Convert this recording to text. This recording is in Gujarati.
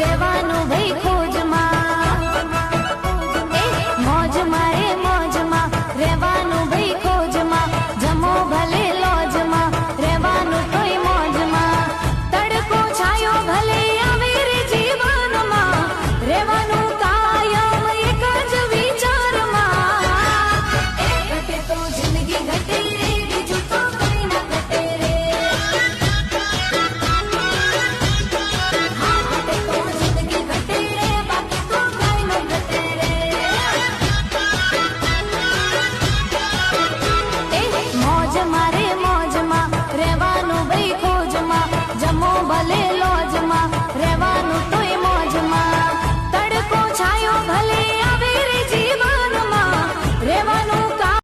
રેવાનું ભાઈ ખોજમાં. મોજ મારે baleia.